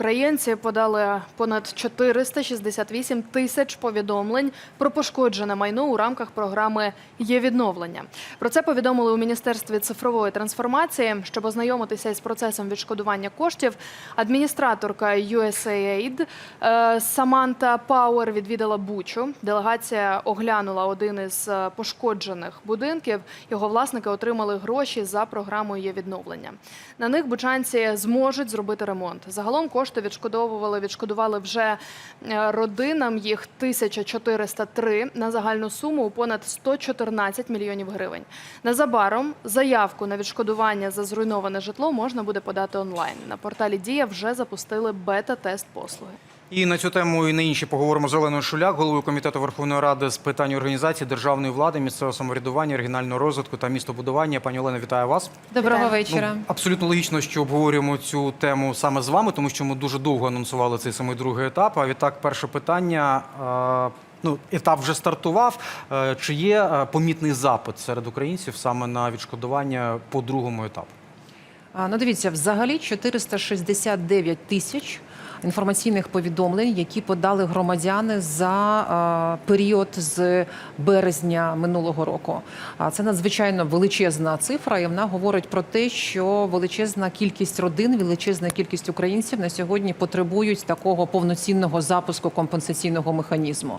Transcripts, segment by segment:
українці подали понад 468 тисяч повідомлень про пошкоджене майно у рамках програми Є відновлення. Про це повідомили у міністерстві цифрової трансформації. Щоб ознайомитися із процесом відшкодування коштів, адміністраторка USAID е, Саманта Пауер відвідала Бучу. Делегація оглянула один із е, пошкоджених будинків. Його власники отримали гроші за програмою Є відновлення. На них бучанці зможуть зробити ремонт. Загалом кошти відшкодовували, відшкодували вже е, родинам їх 1403 на загальну суму у понад 114 мільйонів гривень. Незабаром заявку на відшкодування за зруйноване житло можна буде подати онлайн. На порталі Дія вже запустили бета-тест послуги. І на цю тему і на інші поговоримо з Оленою Шуляк, головою комітету Верховної Ради з питань організації державної влади, місцевого самоврядування, регіонального розвитку та містобудування. Пані Олено, вітаю вас. Доброго Вітаю. вечора. Ну, абсолютно логічно, що обговорюємо цю тему саме з вами, тому що ми дуже довго анонсували цей самий другий етап. А відтак, перше питання. Ну, етап вже стартував. Чи є помітний запит серед українців саме на відшкодування по другому етапу? Ну, дивіться, взагалі 469 тисяч інформаційних повідомлень, які подали громадяни за період з березня минулого року. А це надзвичайно величезна цифра, і вона говорить про те, що величезна кількість родин, величезна кількість українців на сьогодні потребують такого повноцінного запуску компенсаційного механізму.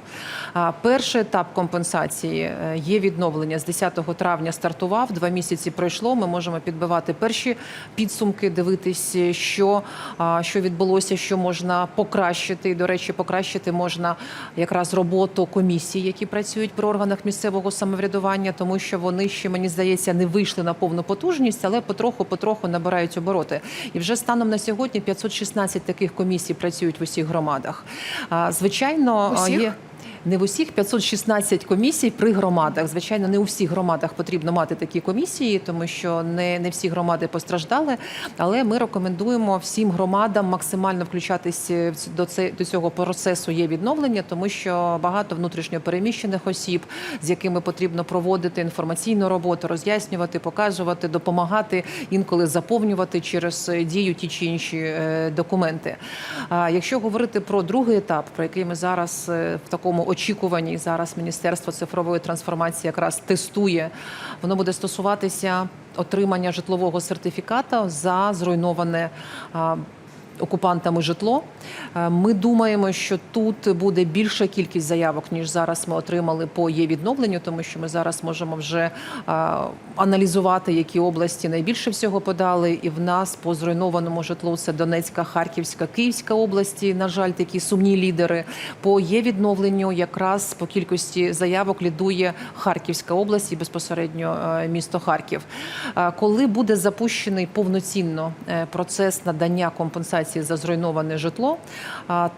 Перший етап компенсації е, є відновлення з 10 травня. Стартував два місяці. Пройшло. Ми можемо підбивати перші підсумки, дивитись, що, що відбулося, що можна покращити. І, до речі, покращити можна якраз роботу комісій, які працюють при органах місцевого самоврядування, тому що вони ще мені здається не вийшли на повну потужність, але потроху-потроху набирають обороти. І вже станом на сьогодні 516 таких комісій працюють в усіх громадах. Звичайно, Усіх? є. Не в усіх 516 комісій при громадах. Звичайно, не у всіх громадах потрібно мати такі комісії, тому що не, не всі громади постраждали. Але ми рекомендуємо всім громадам максимально включатись до це до цього процесу є відновлення, тому що багато внутрішньо переміщених осіб, з якими потрібно проводити інформаційну роботу, роз'яснювати, показувати, допомагати інколи заповнювати через дію ті чи інші е, документи. А якщо говорити про другий етап, про який ми зараз е, в такому очікуванні, зараз Міністерство цифрової трансформації якраз тестує, воно буде стосуватися отримання житлового сертифіката за зруйноване. Окупантами житло. Е, Ми думаємо, що тут буде більша кількість заявок, ніж зараз ми отримали по є відновленню, тому що ми зараз можемо вже аналізувати, які області найбільше всього подали. І в нас по зруйнованому житлу це Донецька, Харківська, Київська області. На жаль, такі сумні лідери. По є відновленню, якраз по кількості заявок лідує Харківська область і безпосередньо е, місто Харків. Е, Коли буде запущений повноцінно е, процес надання компенсації за зруйноване житло,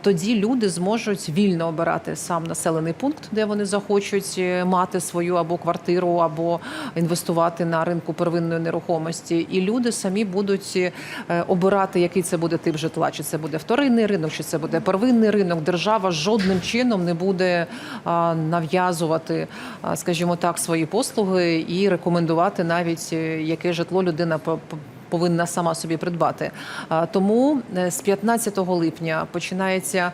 тоді люди зможуть вільно обирати сам населений пункт, де вони захочуть е, мати свою або квартиру, або інвестувати на ринку первинної нерухомості. І люди самі будуть е, обирати, який це буде тип житла, чи це буде вторинний ринок, чи це буде первинний ринок. Держава жодним чином не буде нав'язувати, скажімо так, свої послуги і рекомендувати навіть е, яке житло людина повинна сама собі придбати. Тому е, з 15 липня починається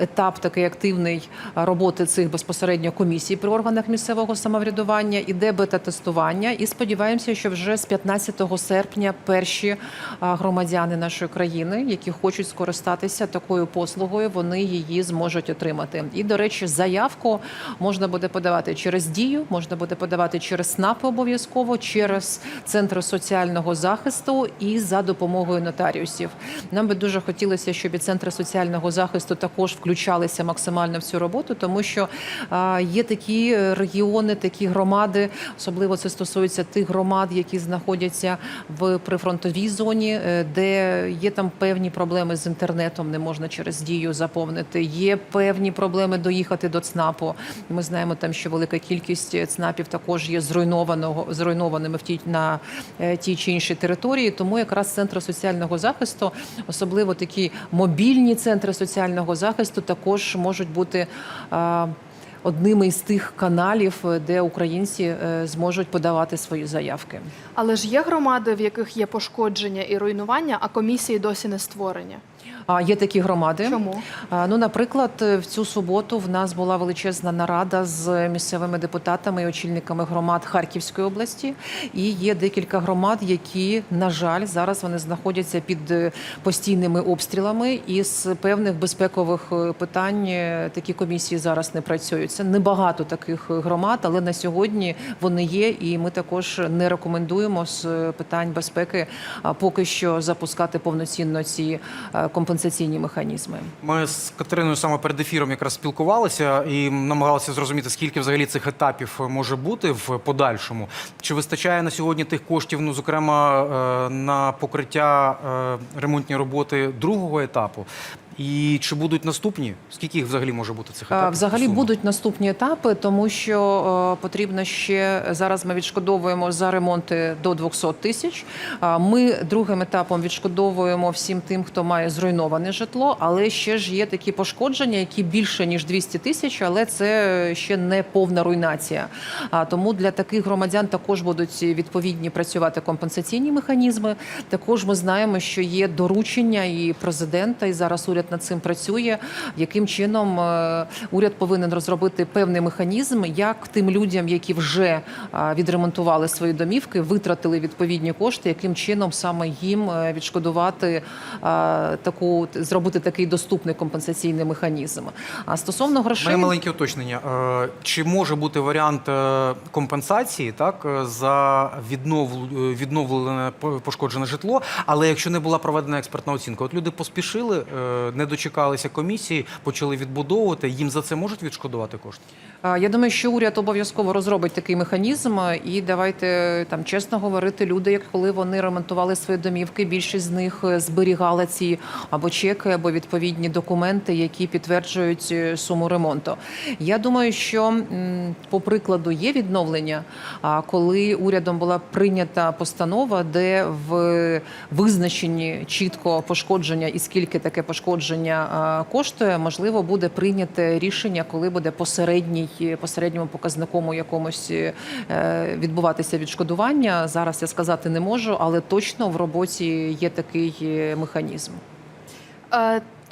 етап такий активний роботи цих безпосередньо комісій при органах місцевого самоврядування, іде бета-тестування. І сподіваємося, що вже з 15 серпня перші громадяни нашої країни, які хочуть скористатися такою послугою, вони її зможуть отримати. І, до речі, заявку можна буде подавати через дію, можна буде подавати через СНАП обов'язково, через центри соціального захисту і за допомогою нотаріусів. Нам би дуже хотілося, щоб і центри соціального захисту також включалися максимально в цю роботу, тому що є такі регіони, такі громади, особливо це стосується тих громад, які знаходяться в прифронтовій зоні, е, де є там певні проблеми з інтернетом, не можна через дію заповнити. Є певні проблеми доїхати до ЦНАПу. Ми знаємо там, що велика кількість ЦНАПів також є зруйнованого зруйнованими в тій на е, тій чи іншій території. Тому якраз центри соціального захисту, особливо такі мобільні центри соціального захисту, також можуть бути. Одними із тих каналів, е, де українці е, зможуть подавати свої заявки. Але ж є громади, в яких є пошкодження і руйнування, а комісії досі не створені. А є такі громади. Чому? Ну, наприклад, в цю суботу в нас була величезна нарада з місцевими депутатами і очільниками громад Харківської області. І є декілька громад, які, на жаль, зараз вони знаходяться під е, постійними обстрілами. І з певних безпекових е, питань е, такі комісії зараз не працюють. Це небагато таких громад, але на сьогодні вони є. І ми також не рекомендуємо з е, питань безпеки поки що запускати повноцінно ці е, компенсаційні механізми. Ми з Катериною саме перед ефіром якраз спілкувалися і намагалися зрозуміти, скільки взагалі цих етапів може бути в подальшому. Чи вистачає на сьогодні тих коштів, ну зокрема е, на покриття е, ремонтні роботи другого етапу? І чи будуть наступні? Скільки їх взагалі може бути цих етапів? Взагалі будуть наступні етапи, тому що е, потрібно ще зараз. Ми відшкодовуємо за ремонти до 200 тисяч. Ми другим етапом відшкодовуємо всім тим, хто має зруйноване житло, але ще ж є такі пошкодження, які більше ніж 200 тисяч, але це ще не повна руйнація. Тому для таких громадян також будуть відповідні працювати компенсаційні механізми. Також ми знаємо, що є доручення і президента, і зараз уряд над цим працює. Яким чином е, уряд повинен розробити певний механізм, як тим людям, які вже відремонтували свої домівки, витратили відповідні кошти, яким чином саме їм е, відшкодувати таку зробити такий доступний компенсаційний механізм. А стосовно грошей Моє маленьке уточнення. Е, Чи може бути варіант е, компенсації так е, за відновл- е, відновлене по- пошкоджене житло? Але якщо не була проведена експертна оцінка, от люди поспішили, е, не дочекалися комісії, почали відбудовувати. Їм за це можуть відшкодувати кошти? Я думаю, що уряд обов'язково розробить такий механізм, і давайте там чесно говорити, люди, як коли вони ремонтували свої домівки, більшість з них е, зберігала ці або чеки, або відповідні документи, які підтверджують е, суму ремонту. Я думаю, що по прикладу є відновлення. А коли урядом була прийнята постанова, де в визначенні чітко пошкодження і скільки таке пошкодження а, коштує, можливо, буде прийняте рішення, коли буде посередній посередньому показникому якомусь е, відбуватися відшкодування. Зараз я сказати не можу, але точно в роботі є такий е, механізм.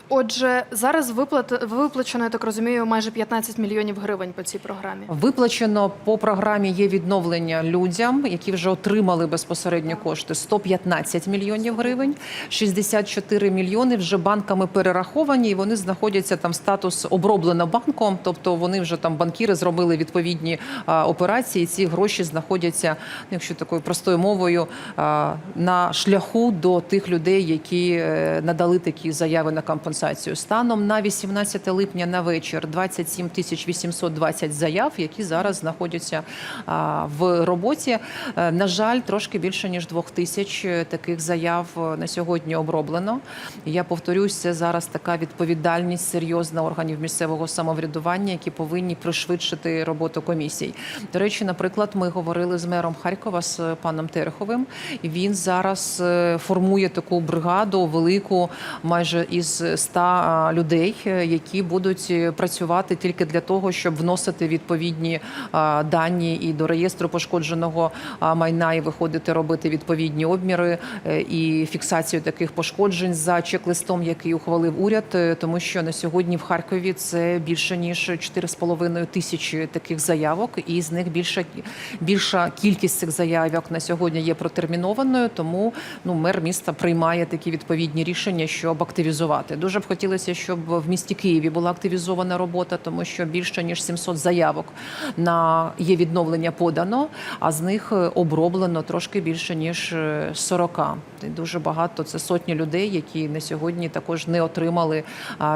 Отже, зараз виплат виплачено, я так розумію, майже 15 мільйонів гривень по цій програмі. Виплачено по програмі є відновлення людям, які вже отримали безпосередньо кошти 115 мільйонів гривень. 64 мільйони вже банками перераховані, і вони знаходяться там статус оброблено банком. Тобто вони вже там банкіри зробили відповідні а, операції. Ці гроші знаходяться, ну, якщо такою простою мовою, а, на шляху до тих людей, які е, надали такі заяви на компенсацію. Станом на 18 липня на вечір 27 тисяч 820 заяв, які зараз знаходяться в роботі. Е, На жаль, трошки більше ніж двох тисяч е, таких заяв е, на сьогодні оброблено. Я повторюсь, зараз така відповідальність серйозна органів місцевого самоврядування, які повинні пришвидшити роботу комісій. До речі, наприклад, ми говорили з мером Харкова з паном Тереховим. Він зараз формує таку бригаду велику, майже із 100 а, людей, е, які будуть е, працювати тільки для того, щоб вносити відповідні дані і до реєстру пошкодженого майна, і виходити робити відповідні обміри е, і фіксацію таких пошкоджень за чек-листом, який ухвалив уряд, тому що на сьогодні в Харкові це більше ніж 4,5 тисячі таких заявок, і з них більша більша кількість цих заявок на сьогодні є протермінованою. Тому ну мер міста приймає такі відповідні рішення, щоб активізувати. Дуже б хотілося, щоб в місті Києві була активізована робота, тому що більше ніж 700 заявок на є відновлення подано, а з них е, оброблено трошки більше ніж е, 40. І Дуже багато це сотні людей, які на сьогодні також не отримали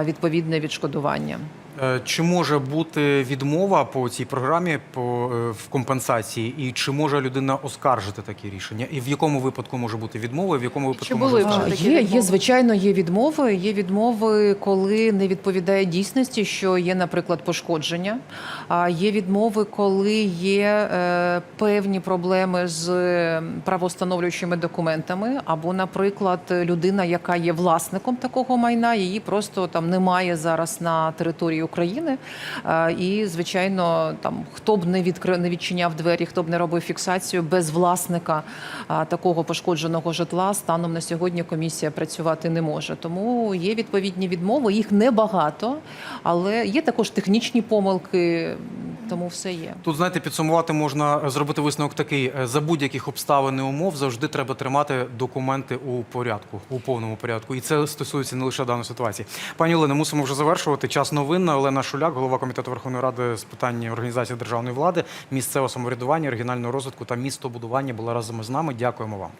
відповідне відшкодування. Е, Чи може бути відмова по цій програмі по е, в компенсації, і чи може людина оскаржити такі рішення? І в якому випадку може бути відмова, і в якому випадку Чи може були такі Є, відмови? є, звичайно, є відмови. Є відмови, коли не відповідає дійсності, що є, наприклад, пошкодження. А є відмови, коли є е, певні проблеми з правоустановлюючими документами, або, наприклад, людина, яка є власником такого майна, її просто там немає зараз на території України. Е, І, звичайно, там хто б не відкрив, не відчиняв двері, хто б не робив фіксацію без власника такого пошкодженого житла, станом на сьогодні комісія працювати не може. Тому є відповідні відмови. Їх небагато, але є також технічні помилки, тому все є. Тут, знаєте, підсумувати можна е, зробити висновок такий: Е, за будь-яких обставин і умов завжди треба тримати документи у порядку, у повному порядку. І це стосується не лише даної ситуації. Пані Олено, мусимо вже завершувати. Час новин. Олена Шуляк, голова комітету Верховної Ради з питань організації державної влади, місцевого самоврядування, регіонального розвитку та містобудування була разом із нами. Дякуємо вам.